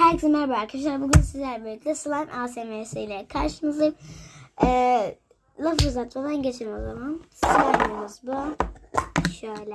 Herkese merhaba arkadaşlar. Bugün sizlerle birlikte slime ASMS ile karşınızdayım. Ee, laf uzatmadan geçelim o zaman. Slime'ımız bu. Şöyle.